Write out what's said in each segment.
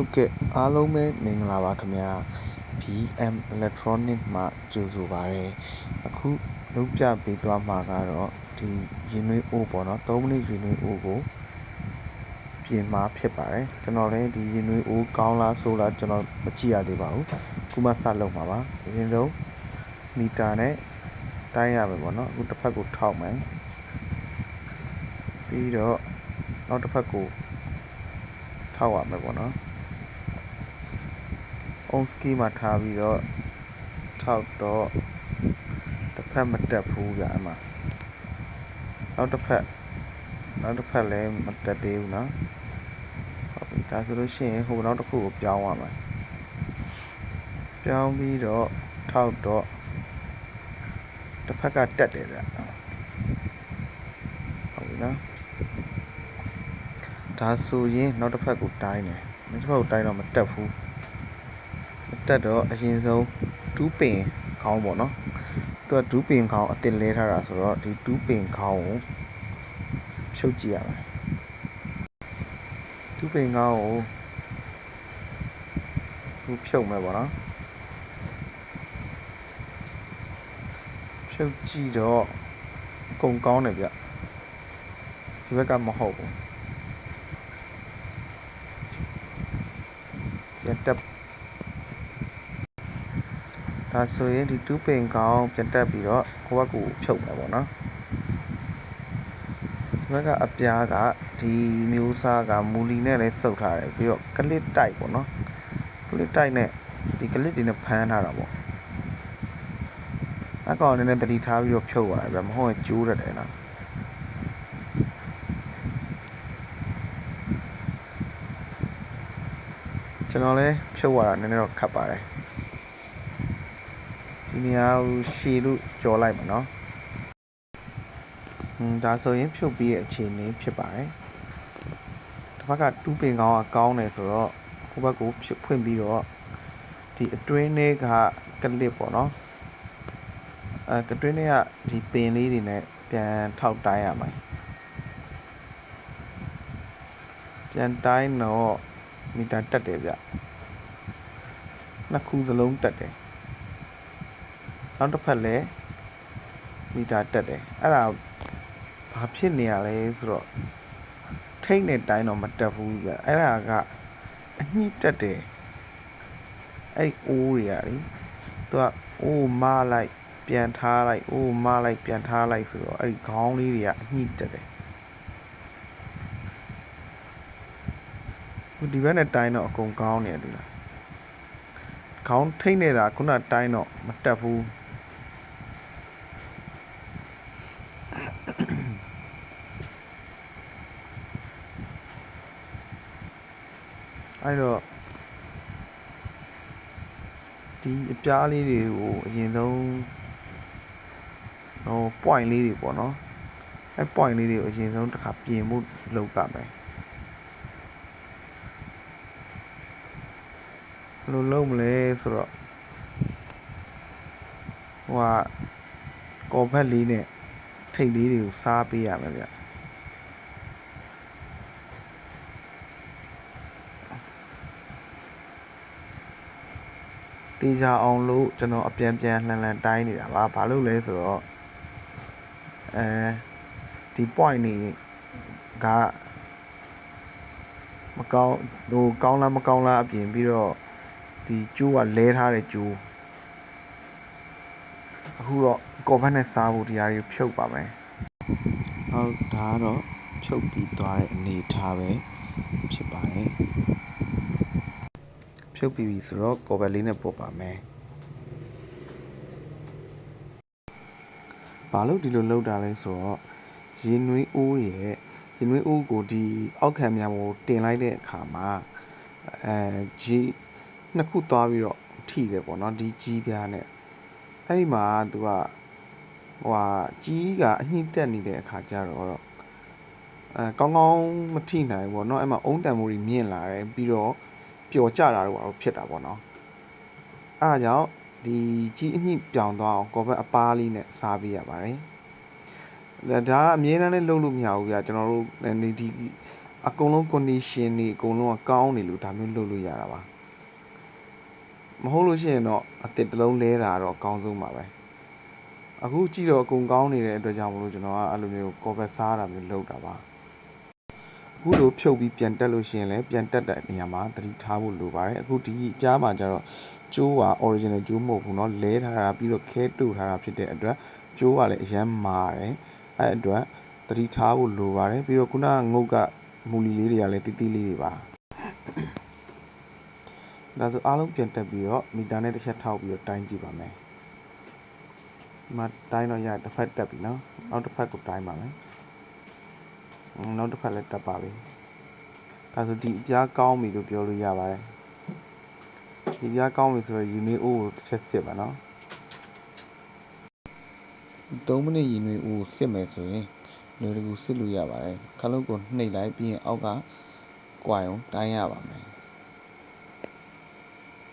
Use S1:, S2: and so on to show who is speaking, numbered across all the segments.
S1: ဟုတ်ကဲ့အားလုံးပဲမင်္ဂလာပါခင်ဗျာ BM Electronic မှကြိုဆိုပါရယ်အခုလုပ်ပြပေးသွားမှာကတော့ဒီရင်နွေးအိုးပေါ့နော်3မိနစ်ရင်နွေးအိုးကိုပြင်မှာဖြစ်ပါတယ်ကျွန်တော်လည်းဒီရင်နွေးအိုးကောင်းလားဆိုလားကျွန်တော်မကြည့်ရသေးပါဘူးခုမှစလုပ်မှာပါအရင်ဆုံးမီတာနဲ့တိုင်းရမယ်ပေါ့နော်အခုတစ်ဖက်ကိုထောက်မယ်ပြီးတော့နောက်တစ်ဖက်ကိုထောက်ရမယ်ပေါ့နော် on ski မှာထားပြီးတော့ထောက်တော့တစ်ဖက်မတက်ဘူးဗျအမှနောက်တစ်ဖက်နောက်တစ်ဖက်လည်းမတက်သေးဘူးเนาะဟုတ်ပြီဒါဆိုလို့ရှိရင်ဟိုနောက်တစ်ခုကိုပြောင်းရမယ်ပြောင်းပြီးတော့ထောက်တော့တစ်ဖက်ကတက်တယ်ဗျဟုတ်ပြီနော်ဒါဆိုရင်နောက်တစ်ဖက်ကိုတိုင်းတယ်နောက်တစ်ဖက်ကိုတိုင်းတော့မတက်ဘူး တက်တော့အရင်ဆုံးဒူးပင်ခေါင်းပေါ့နော်သူကဒူးပင်ခေါင်းအစ်စ်လဲထားတာဆိုတော့ဒီဒူးပင်ခေါင်းကိုဖြုတ်ကြည့်ရမယ်ဒူးပင်ခေါင်းကိုသူဖြုတ်မယ်ပေါ့နော်ဖြုတ်ကြည့်တော့အကုန်ကောင်းတယ်ဗျဒီဘက်ကမဟုတ်ဘူးပြတ်တက် ဒါဆိုရင်ဒီတူးပင်ကောင်းပြန်တက်ပြီးတော့ကိုယ့်ဘက်ကိုဖြုတ်မယ်ပေါ့နော်ဒီဘက်ကအပြားကဒီမျိုးစားကမူလီနဲ့လည်းစုပ်ထားတယ်ပြီးတော့ကလစ်တိုက်ပေါ့နော်ကလစ်တိုက်နဲ့ဒီကလစ်တွေနဲ့ဖမ်းထားတာပေါ့အကောင်နည်းနည်းတတိထားပြီးတော့ဖြုတ်ရတယ်ဗျမဟုတ်ရင်ကျိုးရတယ်နော်ကျွန်တော်လည်းဖြုတ်ရတာနည်းနည်းတော့ခက်ပါတယ် ဒီနေရာကိုရှည်လို့ကြော်လိုက်မှာနော်ဟွန်းဒါဆိုရင်ဖြုတ်ပြီးရဲ့အခြေအနေဖြစ်ပါတယ်တစ်ဖက်ကတူးပင်ကောင်းကကောင်းတယ်ဆိုတော့ဟိုဘက်ကိုဖြုတ်ဖွင့်ပြီးတော့ဒီအတွင်းထဲကကလစ်ပေါ့နော်အဲကတွင်းထဲကဒီပင်လေးတွေနဲ့ပြန်ထောက်တိုင်းရမှာပြန်တိုင်းတော့မီတာတက်တယ်ဗျနှစ်ခုစလုံးတက်တယ် နောက်တစ်ဖက်လည်းမီတာတက်တယ်အဲ့ဒါဘာဖြစ်နေရလဲဆိုတော့ထိတ်နဲ့တိုင်းတော့မတက်ဘူးကြအဲ့ဒါကအညှိတက်တယ်အဲ့ဒီအိုးတွေကလေသူကအိုးမလိုက်ပြန်ထားလိုက်အိုးမလိုက်ပြန်ထားလိုက်ဆိုတော့အဲ့ဒီခေါင်းလေးတွေကအညှိတက်တယ်ဟိုဒီဘက်နဲ့တိုင်းတော့အကုန်ကောင်းနေတယ်ဒီလားခေါင်းထိတ်နေတာခုနတိုင်းတော့မတက်ဘူး အဲ့တော့ဒီအပြားလေးတွေကိုအရင်ဆုံးဟို point လေးတွေပေါ့နော်အဲ့ point လေးတွေကိုအရင်ဆုံးတစ်ခါပြင်ဖို့လုပ်ကြမယ်ဘယ်လိုလုပ်မလဲဆိုတော့ဟိုဟာကော်ဘက်လေးနဲ့ထိတ်လေးတွေကိုစားပေးရမယ်ဗျ တေချာအောင်လို့ကျွန်တော်အပြန်ပြန်လှန်လှန်တိုင်းနေတာပါဘာလို့လဲဆိုတော့အဲဒီ point တွေကမကောင်းဟိုကောင်းလားမကောင်းလားအပြင်ပြီးတော့ဒီကျိုးကလဲထားတဲ့ကျိုးအခုတော့ကော်ဘတ်နဲ့စားဖို့တရားတွေဖြုတ်ပါမယ်ဟုတ်ဒါကတော့ဖြုတ်ပြီးသွားတဲ့အနေထားပဲဖြစ်ပါတယ် ဖြုတ်ပြီးပြီဆိုတော့ကော်ဘယ်လေးနဲ့ပုတ်ပါမယ်။ဘာလို့ဒီလိုလုပ်တာလဲဆိုတော့ရင်နွေးအိုးရဲ့ရင်နွေးအိုးကိုဒီအောက်ခံများကိုတင်လိုက်တဲ့အခါမှာအဲကြီးနှစ်ခုသွားပြီးတော့ထိတယ်ပေါ့နော်ဒီကြီးပြားနဲ့အဲ့ဒီမှာသူကဟိုဟာကြီးကအညှိတက်နေတဲ့အခါကျတော့အဲကောင်းကောင်းမထိနိုင်ဘူးပေါ့နော်အဲ့မှာအုံးတန်မှုတွေမြင့်လာတယ်ပြီးတော့ ပျော်ကြတာတော့ဘာလို့ဖြစ်တာပေါ့နော်အဲဒါကြောင့်ဒီကြီးအညှိပြောင်သွားအောင်ကော်ဘက်အပားလေးနဲ့စားပေးရပါတယ်ဒါဒါကအမြဲတမ်းလည်းလုပ်လို့မရဘူးဗျာကျွန်တော်တို့ဒီဒီအကုန်လုံး condition တွေအကုန်လုံးကကောင်းနေလို့ဒါမျိုးလုပ်လို့ရတာပါမဟုတ်လို့ရှိရင်တော့အတစ်တစ်လုံးလဲတာတော့အကောင်းဆုံးပါပဲအခုကြည့်တော့အကုန်ကောင်းနေတဲ့အတွက်ကြောင့်မလို့ကျွန်တော်ကအဲ့လိုမျိုးကော်ဘက်စားတာမျိုးလုပ်တာပါ အခုလိုဖြုတ်ပြီးပြန်တက်လို့ရှိရင်လည်းပြန်တက်တဲ့နေရာမှာသတိထားဖို့လိုပါတယ်အခုဒီအပြားမှာကျတော့ကျိုးက original ကျိုးမဟုတ်ဘူးเนาะလဲထားတာပြီးတော့ခဲတူထားတာဖြစ်တဲ့အတွက်ကျိုးကလည်းအရမ်းမာတယ်အဲ့အတွက်သတိထားဖို့လိုပါတယ်ပြီးတော့ခုနကငုတ်ကမူလီလေးတွေကလည်းတီးတီးလေးတွေပါဒါဆိုအားလုံးပြန်တက်ပြီးတော့မီတာနဲ့တစ်ချက်ထောက်ပြီးတော့တိုင်းကြည့်ပါမယ်ဒီမှာတိုင်းတော့ရတစ်ဖက်တက်ပြီเนาะနောက်တစ်ဖက်ကိုတိုင်းပါမယ်ဟွ နောက်တစ်ဖက်လည်းတက်ပါပြီဒါဆိုဒီအပြားကောင်းပြီလို့ပြောလို့ရပါတယ်ဒီပြားကောင်းပြီဆိုတော့ရီနွေးအိုးကိုတစ်ချက်စစ်ပါနော်3မိနစ်ရီနွေးအိုးစစ်မယ်ဆိုရင်လွယ်တကူစစ်လို့ရပါတယ်ခလုံးကိုနှိပ်လိုက်ပြီးရင်အောက်ကကွာရုံတိုင်းရပါမယ်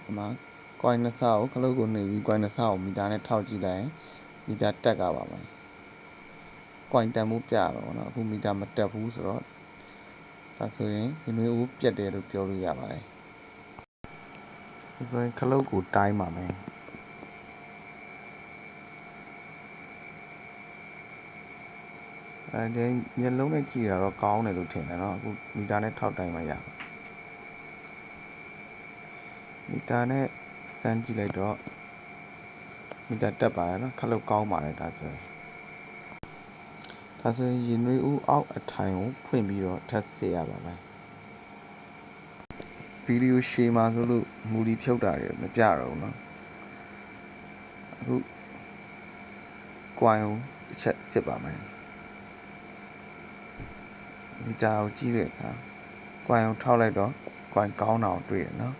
S1: ဒီမှာကွာနှစကိုခလုံးကိုနှိပ်ပြီးကွာနှစကိုမီတာနဲ့ထောက်ကြည့်လိုက်ရင်မီတာတက်ကပါမယ် ကွိုင်တန်မှုပြရတော့เนาะအခုမီတာမတက်ဘူးဆိုတော့ဒါဆိုရင်ယူနီအိုးပြတ်တယ်လို့ပြောလို့ရပါတယ်ဆိုရင်ခလုတ်ကိုတိုင်းပါမယ်အဲဒီမျက်လုံးနဲ့ကြည့်တာတော့ကောင်းတယ်လို့ထင်တယ်เนาะအခုမီတာနဲ့ထောက်တိုင်းမှရမီတာနဲ့စမ်းကြည့်လိုက်တော့မီတာတက်ပါတယ်เนาะခလုတ်ကောင်းပါတယ်ဒါဆိုရင် ဒါဆိုရင်ရင်နွေးဦးအောက်အထိုင်ကိုဖွင့်ပြီးတော့ထပ်စစ်ရပါမယ်ဗီဒီယိုရှေ့မှာဆိုလို့မူလီဖြုတ်တာတွေမပြတော့ဘူးเนาะအခုကွိုင်ကိုတစ်ချက်စစ်ပါမယ်မီတာကိုကြည့်တဲ့အခါကွိုင်ကိုထောက်လိုက်တော့ကွိုင်ကောင်းတာကိုတွေ့ရနော်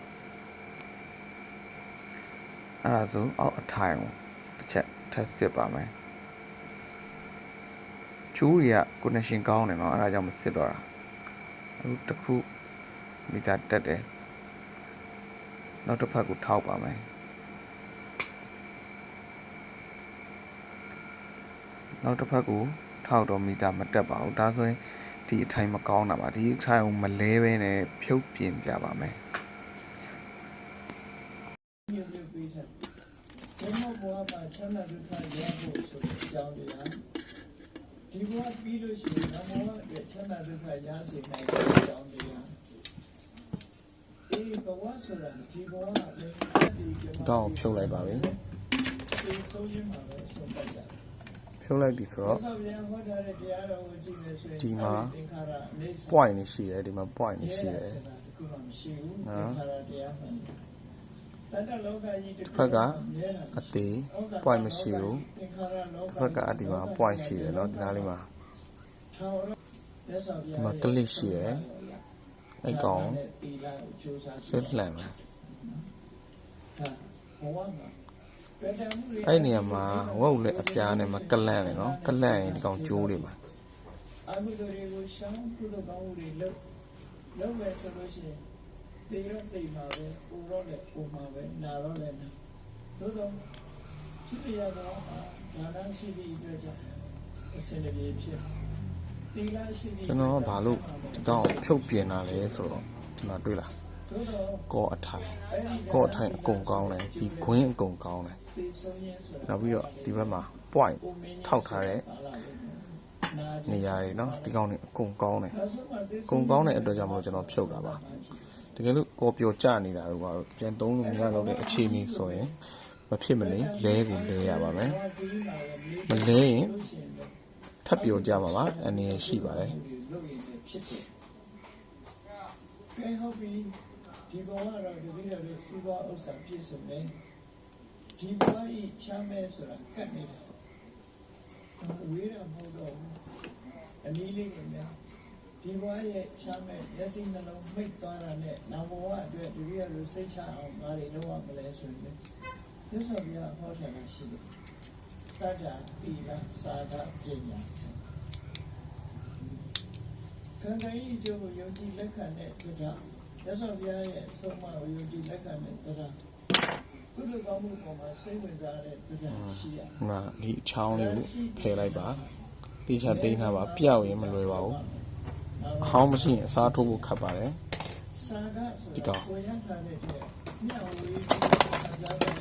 S1: အဲ့ဒါဆိုအောက်အထိုင်ကိုတစ်ချက်ထပ်စစ်ပါမယ် ကျိုးတွေက connection ကောင်းတယ်နော်အဲ့ဒါကြောင့်မစစ်တော့တာအခုတစ်ခုမီတာတက်တယ်နောက်တစ်ဖက်ကိုထောက်ပါမယ်နောက်တစ်ဖက်ကိုထောက်တော့မီတာမတက်ပါဘူးဒါဆိုရင်ဒီအထိုင်မကောင်းတာပါဒီအထိုင်ကိုမလဲဘဲနဲ့ဖြုတ်ပြင်ပြပါမယ်
S2: မြုပ်မြုပ်ပေးထားဘုမဘဝမှာချမ်းသာဒုက္ခရဖို့ဆိုတဲ့အကြောင်းတရား ဒီဘဝပြီးလို့ရှိရင်နောက်ဘဝအတွက်ချမ်းသာဒုက္ခရစေနိုင်တဲ့အကြောင်းတရားအေးဘဝဆိုတာဒီဘဝလည်းဒီကမှာ
S1: တော့ဖြုတ်လိုက်ပါပြီ
S2: ဒီဆုံးခြင်းမှာပဲဆုံးပတ်ကြတယ်
S1: ဖြုတ်လိုက်ပြီဆိုတော့
S2: ဆောက်ပြန်ဟောထားတဲ့တရားတော်ကိုကြည့်မယ်ဆိုရင်
S1: ဒီမှာ
S2: သင်္ခါရအနေဆ
S1: point နေရှိတယ်ဒီမှာ point နေရှိတယ်
S2: ခုမှမရှိဘူး
S1: နော်
S2: သင်္ခါရ တရားမှန်တယ်တတ္တလောကကြီးတစ်ခု
S1: ဖက်က
S2: မြဲတာ
S1: အသေး point မရှိဘူး
S2: သင်္ခါရလောက
S1: ဘက်ကဒီမှာ point ရှိတယ်เนาะဒီနားလေးမှာ
S2: ထောင်ရမြတ်စွာဘုရား
S1: ဒီမှာ click ရှိတယ်အဲ့ကောင်
S2: တီလာကိုကြိုးစား
S1: ဆွဲလှန်မယ်
S2: ဟာဘဝမှာပေတံမှုတွေ
S1: အဲ့နေရာမှာဝုတ်လည်းအပြားနဲ့မကလန့်နဲ့เนาะကလန့်ရင်ဒီကောင်ကျိုးတွေမှာ
S2: အမှုတွေကိုရှောင်းကုသိုလ်ကောင်းမှုတွေလုပ်လုပ်မယ်ဆိုလို့ရှိရင် တေရောတေမှာပဲပူတော့လည်းပူမှာပဲနာတော့လည်းနာသို့တော့ဖြစ်ပြရတော့ဒါနရှိသည့်အတွက်ကြောင့်အစင်ပြေဖြစ်သီလရှိသည့်
S1: ကျွန်တော်ကဘာလို့ဒီကောင်ကိုဖြုတ်ပြင်တာလဲဆိုတော့ဒီမှာတွေ့လား
S2: သို့တော့
S1: ကောအထိုင်
S2: အဲ့ဒီ
S1: ကောအထိုင်အကုန်ကောင်းတယ်ဒီခွင်းအကုန်ကောင်းတယ်
S2: သေဆုံးရင်ဆိုတာ
S1: နောက်ပြီးတော့ဒီဘက်မှာ point ထောက်ထားတဲ့နေရာတွေเนาะဒီကောင်တွေအကုန်ကောင်းတယ် ကုန်ကောင်းတဲ့အတွက်ကြောင့်မလို့ကျွန်တော်ဖြုတ်တာပါ တကယ်လို့ကော်ပျော်ကျနေတာတော့ဘာလို့ပြန်သုံးလို့မရတော့တဲ့အခြေအနေဆိုရင်မဖြစ်မနေလဲကိုလဲရပါမယ်မလဲရင်ထပ်ပျော်ကြပါပါအနေရရှိပါတယ်
S2: လုပ်ရင်လည်းဖြစ်တယ်ကဲဟုတ်ပြီဒီဘဝတော့ဒီလိုလိုစီးပွားဥစ္စာပြည့်စုံတယ်ဒီဘဝဤချမ်းမဲဆိုတာကတ်နေတာဝေးတာမဟုတ်တော့ဘူးအနည်းလေးနေများ ဒီဘဝရဲ့ချမ်းမဲမျက်စိနှလုံးမိတ်သွားတာနဲ့နောက်ဘဝအတွက်ဒီလိုလိုစိတ်ချအောင်ငါတွေလုပ်ရမလဲဆိုရင်မြတ်စွာဘုရားဟောထားတာရှိတယ်တတ္တာတိလသာဒပညာခံခိုင်းအကျိုးကိုယုံကြည်လက်ခံတဲ့တရားမြတ်စွာဘုရားရဲ့အဆုံးအမကိုယုံကြည်လက်ခံတဲ့တရားကုသိုလ်ကောင်းမှုပေါ်မှာစိတ်ဝင်စားတဲ့တရားရှိရ
S1: ဒီမှာဒီအချောင်းလေးကိုဖယ်လိုက်ပါတိချတိန်းထားပါပြောက်ရင်မလွယ်ပါဘူး အဟောင်းမရှိရင်အစားထိုးဖို့ခက်ပါတယ်
S2: စာကဆို
S1: ဒီကောင်
S2: ကိုရထားတဲ့တဲ့ညဝေးစာကြားတဲ့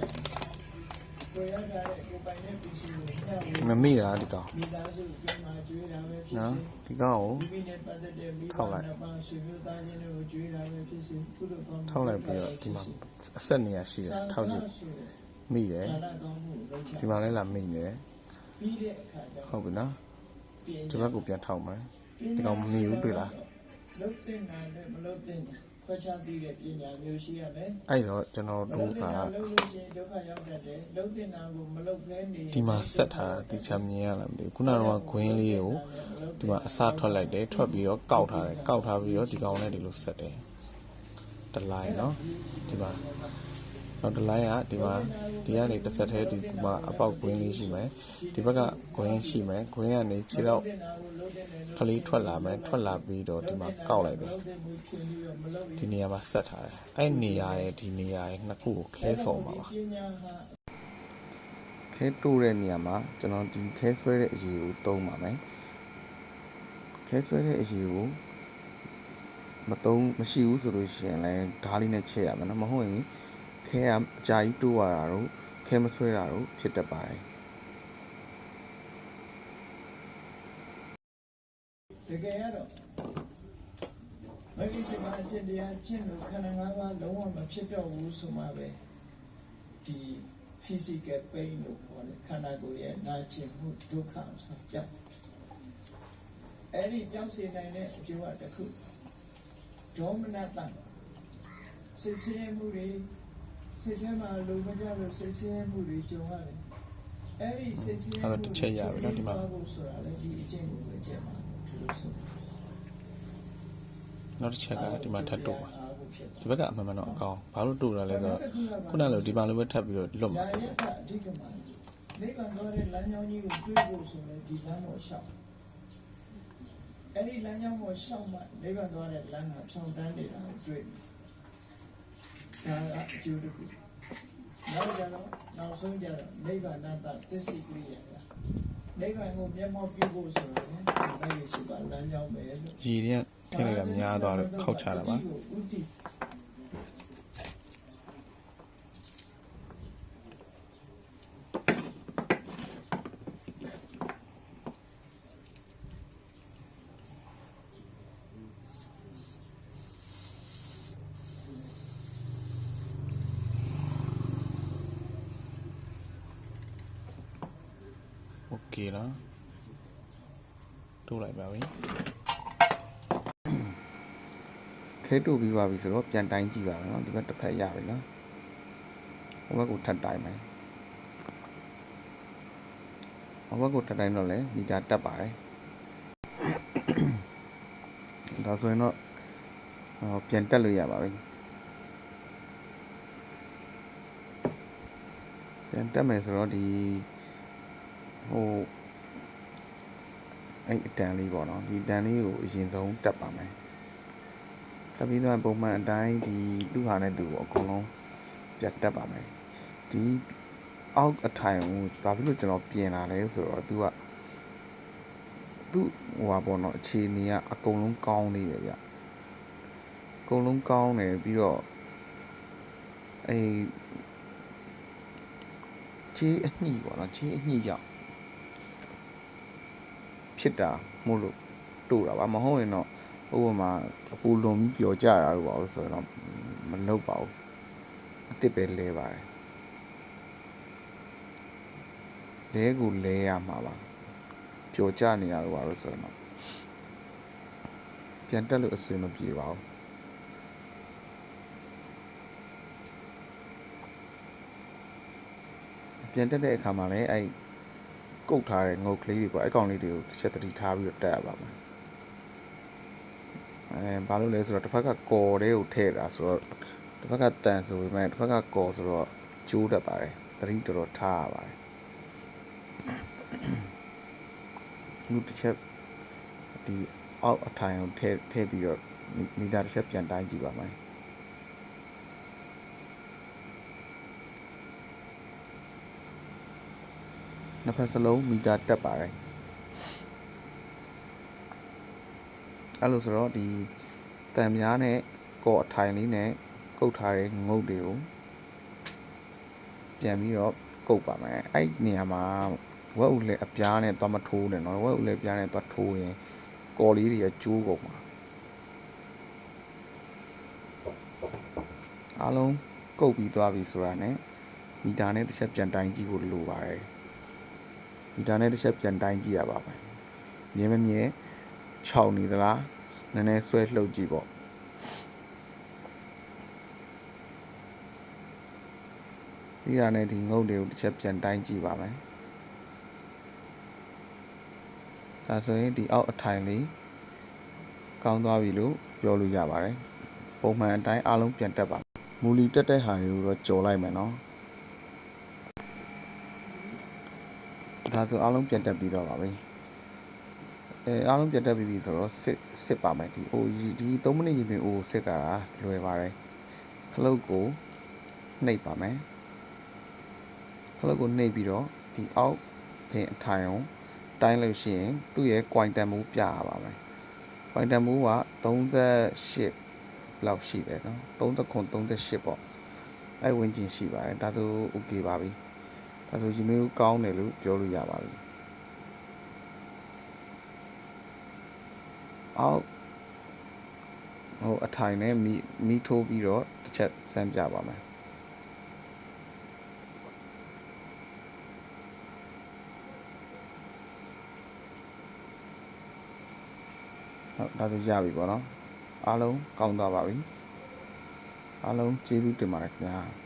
S2: ကိုရထားတဲ့ကိုပိုင်တဲ့ပစ္စည်းကိုညဝေး
S1: မမိတာဒီကောင်
S2: မိသားစုပြန်มาကျွေးတာပဲဖြစ်
S1: နော်
S2: စေ
S1: ဒီကောင်ကို
S2: မိမိနဲ့ပတ်သက်တဲ့မိဘ
S1: ထောက်လိုက်
S2: နှစ်ပါးဆွေမျိုးသားချင်းတွေကိုကျွေးတာပဲဖြစ်စေကုသိုလ်ကောင်းမှု
S1: ထောက်လိုက်ပြီးတော့ဒီမှာအဆက်နေရရှိတယ်ထောက်ကြည့်
S2: ဆိုတဲ့
S1: မိတယ်
S2: ဒါနကောင်းမှုလုပ်ချ
S1: ဒီမှာလည်းလာမိနေတယ်
S2: ပြီးတဲ့အခါကျ
S1: ဟုတ်ပြီနော်
S2: ပြင်
S1: ဒီဘက်ကိုပြန်ထောက်မယ် ဒီကောင်မမီဘူးတွေ့လား
S2: လုတ်တင်တာနဲ့မလုတ်တင်တာခွဲခြားသိတဲ့ပညာမျိုးရှိရမယ်
S1: အဲ့တော့ကျွန်တော်
S2: မ
S1: တို့
S2: လုတ်
S1: က
S2: တင်တာလုတ်လို့ရှိရင်ဒုက္ခရောက်တတ်တယ်လုတ်တင်တာကိုမလုတ်ဖဲနေရင်
S1: ဒီမှာဆက်ထားတာတိချာမြင်ရလားမသိဘူးခုနကတော့ဂွင်းလေးကိုဒီမှာအစားထွက်လိုက်တယ်ထွက်ပြီးတော့ကောက်ထားတယ်ကောက်ထားပြီးတော့ဒီကောင်နဲ့ဒီလိုဆက်တယ်တလိုင်းနော်ဒီမှာ နောက်တလိုင်းကဒီမှာဒီကနေတစ်ဆက်သေးဒီမှာအပေါက်ဂွင်းလေးရှိမယ်ဒီဘက်ကဂွင်းရှိမယ်ဂွင်းကနေခြေတော့
S2: တင်တာကိုလုတ်တင်တယ်
S1: ကလေးထွက်လာမယ်ထွက်လာပြီးတော့ဒီမှာကောက်လိုက်တယ်
S2: လုတ်တင်မှုချင်ပြီးတော့မလုတ်
S1: ဒီနေရာမှာဆက်ထားတယ်အဲ့နေရာရဲ့ဒီနေရာရဲ့နှစ်ခုကိုခဲဆုံပါပါ
S2: ပညာဟာ
S1: ခဲတိုးတဲ့နေရာမှာကျွန်တော်ဒီခဲဆွဲတဲ့အရေးကိုသုံးပါမယ်ခဲဆွဲတဲ့အရေးကိုမသုံးမရှိဘူးဆိုလို့ရှိရင်လည်းဓားလေးနဲ့ချက်ရမယ်နော်မဟုတ်ရင် ခဲကအကြာကြီးတိုးရတာတော့ခဲမဆွဲတာတော့ဖြစ်တတ်ပါတယ်
S2: တကယ်ရတော့မဂ္ဂင်7ပါးအကျင့်တရားကျင့်လို့ခန္ဓာ၅ပါးလုံးဝမဖြစ်တော့ဘူးဆိုမှပဲဒီ physical pain လို့ခေါ်တယ်ခန္ဓာကိုယ်ရဲ့နာကျင်မှုဒုက္ခဆိုပြောက်အဲ့ဒီပြောက်စေနိုင်တဲ့အကျိုးအတစ်ခုဒေါမနတစိတ်ဆင်းရဲမှုတွေ စိတ်ထဲမှာလုံမကြလို့စိတ်ဆင်းရဲမှုတွေကြုံရတယ်အဲ့ဒီစိတ်ဆင်းရဲမှုတွေဖို့ဆိုတာလေဒီအကျင့်ကိုပဲကျင့်ပါဒီလိုဆို
S1: နောက်တစ်ချက်ကဒီမှာထပ်တိုးပါဒီဘက်ကအမှန်မှန်တော့အကောင်ဘာလို့တိုးတာလဲဆိုတော့ခုနကလိုဒီမှာလိုပဲထပ်ပြီးတော့လွတ်မှာ
S2: ရာယကအဓိကမှာနိဗ္ဗာန်သွားတဲ့လမ်းကြောင်းကြီးကိုတွေ့ဖို့ဆိုရင်ဒီလမ်းပေါ်လျှောက်အဲ့ဒီလမ်းကြောင်းပေါ်လျှောက်မှနိဗ္ဗာန်သွားတဲ့လမ်းကဖြောင်းတန်းနေတာကိုတွေ့ ဒါကအကျိုးတစ်ခုနောက်ကြတော့နောက်ဆုံးကြတော့နိဗ္ဗာန်တသစ္စိကရိယာကနိဗ္ဗာန်ကိုမျက်မှောက်ပြုဖို့ဆိုရင်ဒီဘက်ရှိပါလမ်းကြောင်းပဲလို့
S1: ရေတွေကထည့်လိုက်တာများသွားတော့ခောက်ချတာပါ
S2: ဥတီ
S1: โอเคနော်တိုးလိုက်ပါပြီခဲတိုးပြီးပါပြီဆိုတော့ပြန်တိုင်းကြည့်ပါမယ်နော်ဒီဘက်တစ်ဖက်ရပြီနော်ဟိုဘက်ကိုထပ်တိုင်းမယ်ဟိုဘက်ကိုထပ်တိုင်းတော့လေမီတာတက်ပါတယ်ဒါဆိုရင်တော့ဟောပြန်တက်လို့ရပါပြီပြန်တက်မယ်ဆိုတော့ဒီ ဟိုအဲ့အတန်လေးပေါ့နော်ဒီတန်လေးကိုအရင်ဆုံးတက်ပါမယ်တက်ပြီးတော့ပုံမှန်အတိုင်းဒီသူ့ဟာနဲ့သူ့ကိုအကုန်လုံးပြတ်တက်ပါမယ်ဒီအောက်အထိုင်ကိုဘာဖြစ်လို့ကျွန်တော်ပြင်လာလဲဆိုတော့သူကသူ့ဟိုပါပေါ့နော်အခြေအနေကအကုန်လုံးကောင်းသေးတယ်ဗျအကုန်လုံးကောင်းတယ်ပြီးတော့အဲခြေအညှိပေါ့နော်ခြေအညှိကြောင့် ဖြစ်တာမို့လို့တို့တာပါမဟုတ်ရင်တော့ဥပမာအပူလွန်ပြီးပျော်ကြတာလို့ပါလို့ဆိုတော့မလုပ်ပါဘူးအစ်စ်ပဲလဲပါတယ်လဲကိုလဲရမှာပါပျော်ကြနေရလို့ပါလို့ဆိုတော့ပြန်တက်လို့အစင်မပြေပါဘူးပြန်တက်တဲ့အခါမှာလည်းအဲ့ ကုတ်ထားတဲ့ငုတ်ကလေးတွေပေါ့အဲ့ကောင်လေးတွေကိုတစ်ချက်တတိထားပြီးတော့တက်ရပါမယ်အဲဘာလို့လဲဆိုတော့တစ်ဖက်ကကော်တဲ့ကိုထည့်တာဆိုတော့တစ်ဖက်ကတန်ဆိုပေမဲ့တစ်ဖက်ကကော်ဆိုတော့ကျိုးတတ်ပါတယ်တတိတော်တော်ထားရပါတယ်လူတစ်ချက်ဒီအောက်အထိုင်ကိုထည့်ထည့်ပြီးတော့မီတာတစ်ချက်ပြန်တိုင်းကြည့်ပါမယ် နှစ်ဖက်စလုံးမီတာတက်ပါတယ်အဲ့လိုဆိုတော့ဒီတံများနဲ့ကော့အထိုင်လေးနဲ့ကုတ်ထားတဲ့ငုတ်တွေကိုပြန်ပြီးတော့ကုတ်ပါမယ်အဲ့နေရာမှာဝက်ဥလည်းအပြားနဲ့သွားမထိုးနဲ့နော်ဝက်ဥလည်းပြားနဲ့သွားထိုးရင်ကော်လေးတွေကကျိုးကုန်မှာအားလုံးကုတ်ပြီးသွားပြီဆိုတာနဲ့မီတာနဲ့တစ်ချက်ပြန်တိုင်းကြည့်ဖို့လိုပါတယ် မီတာနဲ့တစ်ချက်ပြန်တိုင်းကြည့်ရပါမယ်မြဲမမြဲ6နေသလားနည်းနည်းဆွဲလှုပ်ကြည့်ပေါ့ပြီးတာနဲ့ဒီငုတ်တွေကိုတစ်ချက်ပြန်တိုင်းကြည့်ပါမယ်ဒါဆိုရင်ဒီအောက်အထိုင်လေးကောင်းသွားပြီလို့ပြောလို့ရပါတယ်ပုံမှန်အတိုင်းအားလုံးပြန်တက်ပါမူလီတက်တဲ့ဟာတွေကိုတော့ကြော်လိုက်မယ်နော် ဒါဆိုအားလုံးပြန်တက်ပြီးတော့ပါပြီအဲအားလုံးပြန်တက်ပြီးပြီဆိုတော့စစ်စစ်ပါမယ်ဒီ OG ဒီ3မိနစ်ရေပြင် O စစ်ကတာလွယ်ပါတယ်ခလုတ်ကိုနှိပ်ပါမယ်ခလုတ်ကိုနှိပ်ပြီးတော့ဒီအောက်ဖင်အထိုင်အောင်တိုင်းလို့ရှိရင်သူ့ရဲ့ quite တန်မှုပြရပါမယ် quite တန်မှုက38လောက်ရှိတယ်နော်39 38ပေါ့အဲ့ဝင်ကျင်ရှိပါတယ်ဒါဆို okay ပါပြီ ဒါဆိုဒီမျိုးကောင်းတယ်လို့ပြောလို့ရပါပြီအောက်ဟိုအထိုင်နဲ့မီမီထိုးပြီးတော့တစ်ချက်စမ်းပြပါမယ်ဟုတ်ဒါဆိုရပြီပေါ့နော်အားလုံးကောင်းသွားပါပြီအားလုံးကျေးဇူးတင်ပါတယ်ခင်ဗျာ